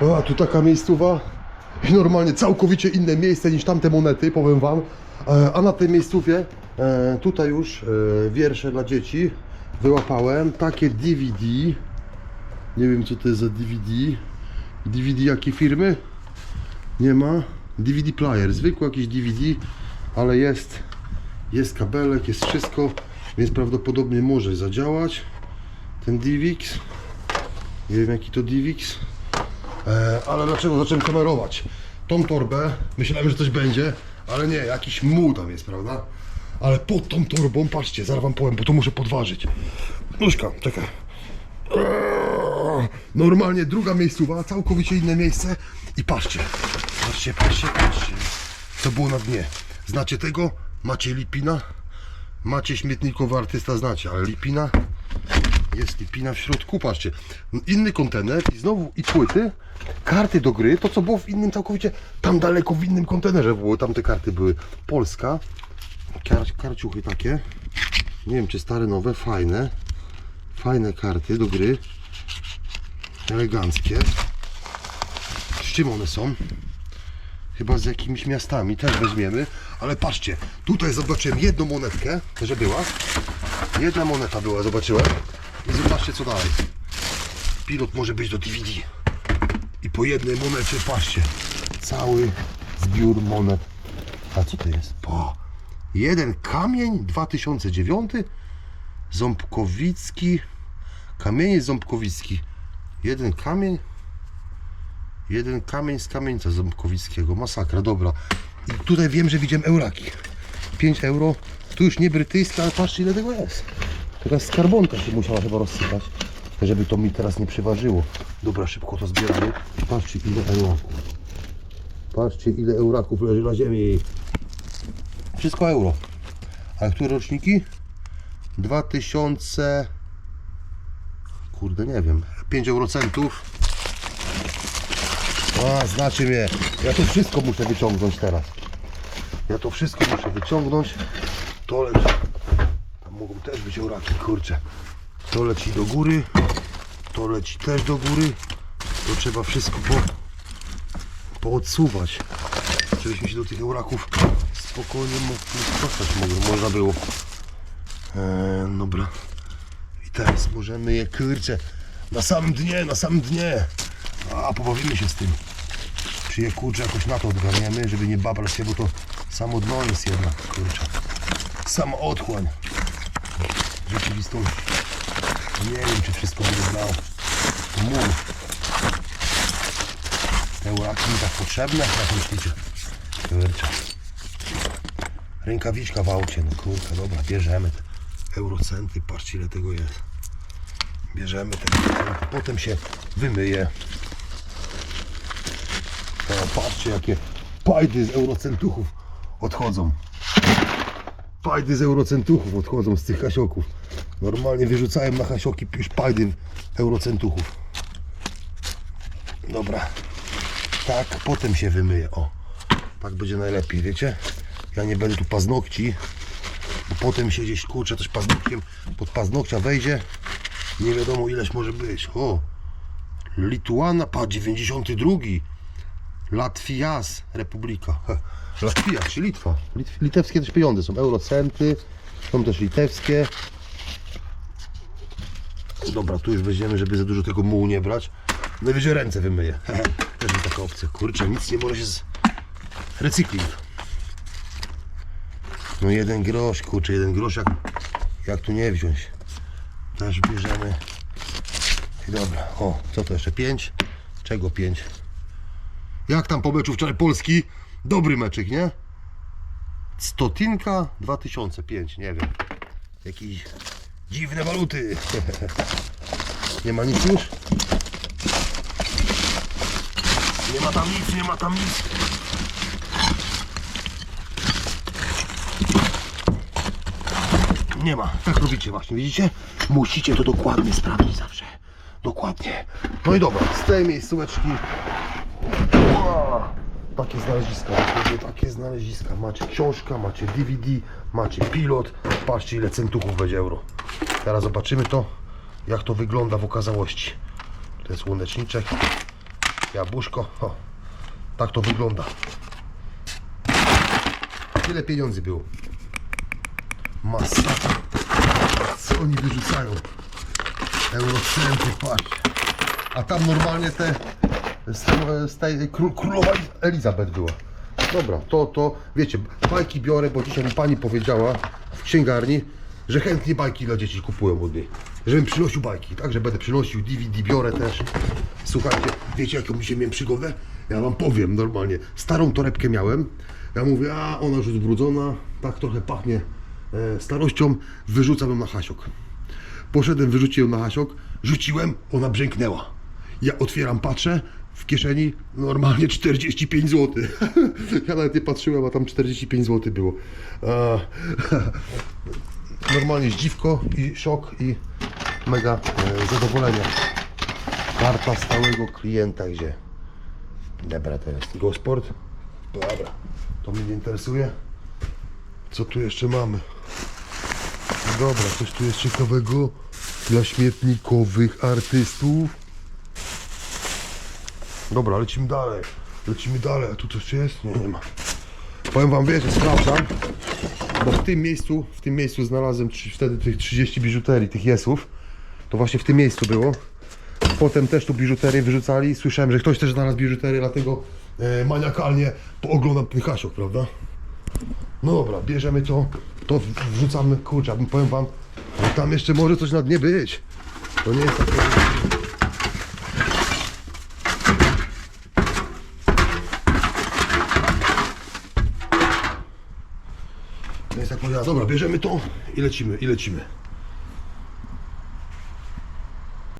A tu taka miejscowa i normalnie całkowicie inne miejsce niż tamte monety, powiem wam. E, A na tej miejscówie e, tutaj już e, wiersze dla dzieci wyłapałem. Takie DVD. Nie wiem co to jest za DVD. DVD jakiej firmy? Nie ma. DVD player, zwykły jakiś DVD, ale jest, jest kabelek, jest wszystko, więc prawdopodobnie może zadziałać ten DivX. Nie wiem jaki to DivX. E, ale dlaczego zacząłem kamerować? Tą torbę, myślałem, że coś będzie, ale nie, jakiś muł tam jest, prawda? Ale pod tą torbą, patrzcie, zaraz wam powiem, bo to muszę podważyć. Nóżka, czekaj. Normalnie druga miejscowa, całkowicie inne miejsce i patrzcie, patrzcie, patrzcie, patrzcie, co było na dnie. Znacie tego? Macie Lipina? Macie śmietnikowy artysta, znacie, ale Lipina? Jest Lipina w środku, patrzcie. Inny kontener i znowu i płyty, karty do gry, to co było w innym całkowicie, tam daleko w innym kontenerze było, tam te karty były. Polska, Kar, karciuchy takie, nie wiem czy stare, nowe, fajne. Fajne karty do gry. Eleganckie. Z czym one są? Chyba z jakimiś miastami też weźmiemy. Ale patrzcie, tutaj zobaczyłem jedną monetkę, że była. Jedna moneta była, zobaczyłem. I zobaczcie co dalej. Pilot może być do DVD. I po jednej monecie, patrzcie, cały zbiór monet. A co to jest? Po. Jeden kamień 2009 Ząbkowicki. Kamienie Ząbkowicki. Jeden kamień. Jeden kamień z kamieńca Ząbkowickiego. Masakra, dobra. I tutaj wiem, że widziałem euraki. 5 euro. Tu już nie brytyjskie, ale patrzcie ile tego jest. Teraz skarbonka się musiała chyba rozsypać, żeby to mi teraz nie przeważyło. Dobra, szybko to zbieramy. Patrzcie ile euraków. Patrzcie ile euraków leży na ziemi. Wszystko euro. A które roczniki? 2000 kurde nie wiem 5 eurocentów a znaczy mnie ja to wszystko muszę wyciągnąć teraz ja to wszystko muszę wyciągnąć to mogą też być euraki kurcze to leci do góry to leci też do góry to trzeba wszystko po, poodsuwać żebyśmy się do tych euraków spokojnie dostać można było Eee, dobra. I teraz możemy je kurczę na samym dnie, na samym dnie. A pobawimy się z tym. Czy je kurczę jakoś na to odgarniemy, żeby nie babrać się, bo to samo dno jest jednak kurczę. Sama otchłań rzeczywistości. Nie wiem czy wszystko będzie znał. Mów. Te łaki mi tak potrzebne, jak myślicie? Kurczę. Rękawiczka w aucie, no kurka, dobra, bierzemy te eurocenty, patrzcie ile tego jest. Bierzemy te eurocenty, potem się wymyje. Patrzcie jakie pajdy z eurocentuchów odchodzą. Pajdy z eurocentuchów odchodzą z tych hasioków. Normalnie wyrzucałem na hasioki już pajdy eurocentuchów. Dobra. Tak, potem się wymyje. O, tak będzie najlepiej, wiecie? Ja nie będę tu paznokci, bo potem się gdzieś kurczę coś paznokciem pod paznokcia wejdzie. Nie wiadomo ileś może być. O, Lituana, pa 92. Latwias, Republika. He, Latvia, czyli Litwa. Lit- Litewskie też pieniądze są. Eurocenty, są też litewskie. Dobra, tu już weźmiemy, żeby za dużo tego mułu nie brać. Najwyżej ręce wymyję. Też jest taka opcja. Kurczę, nic nie może się z... Recykling. No jeden grosz, kurczę, jeden grosz, jak, jak tu nie wziąć? Też bierzemy. I dobra, o, co to jeszcze? Pięć? Czego pięć? Jak tam po meczu wczoraj Polski? Dobry meczyk, nie? Stotinka 2005, nie wiem. Jakieś dziwne waluty. Nie ma nic już? Nie ma tam nic, nie ma tam nic. Nie ma. Tak robicie właśnie, widzicie? Musicie to dokładnie sprawdzić zawsze. Dokładnie. No i dobra, z tej miejscóweczki. Ua, Takie znaleziska, takie, takie znaleziska. Macie książka, macie DVD, macie pilot. Patrzcie ile centuchów będzie euro. Teraz zobaczymy to, jak to wygląda w okazałości. To jest łączniczek. Jabłuszko. O, tak to wygląda. Tyle pieniędzy było. Masakra. Co oni wyrzucają? Eurocenty, patrz. A tam normalnie te z, z tej kró- królowa Elizabeth była. Dobra, to, to, wiecie, bajki biorę, bo dzisiaj mi pani powiedziała w księgarni, że chętnie bajki dla dzieci kupują od niej. Żebym przynosił bajki, także będę przynosił DVD, biorę też. Słuchajcie, wiecie jaką się miałem przygodę? Ja wam powiem normalnie, starą torebkę miałem, ja mówię, a ona już zbrudzona, tak trochę pachnie e, starością, wyrzucam ją na hasiok. Poszedłem, wyrzuciłem na hasiok, rzuciłem, ona brzęknęła. Ja otwieram, patrzę, w kieszeni normalnie 45 zł. Ja nawet nie patrzyłem, a tam 45 zł było. Normalnie zdziwko i szok i mega e, zadowolenie. Karta stałego klienta, gdzie? Dobra, to jest Gosport. Dobra, to mnie nie interesuje. Co tu jeszcze mamy? Dobra, coś tu jest ciekawego dla śmietnikowych artystów. Dobra, lecimy dalej. Lecimy dalej, a tu coś jest? Nie, nie ma. Powiem wam, wiecie, sprawdzam, bo w tym miejscu, w tym miejscu znalazłem trzy- wtedy tych 30 biżuterii, tych jesów. To właśnie w tym miejscu było. Potem też tu biżuterię wyrzucali. Słyszałem, że ktoś też znalazł biżuterię, dlatego e, maniakalnie pooglądam ten hasiok, prawda? No dobra, bierzemy to, to wrzucamy, kurczę, powiem wam, tam jeszcze może coś na dnie być. To nie jest tak. Dobra, bierzemy to i lecimy, i lecimy.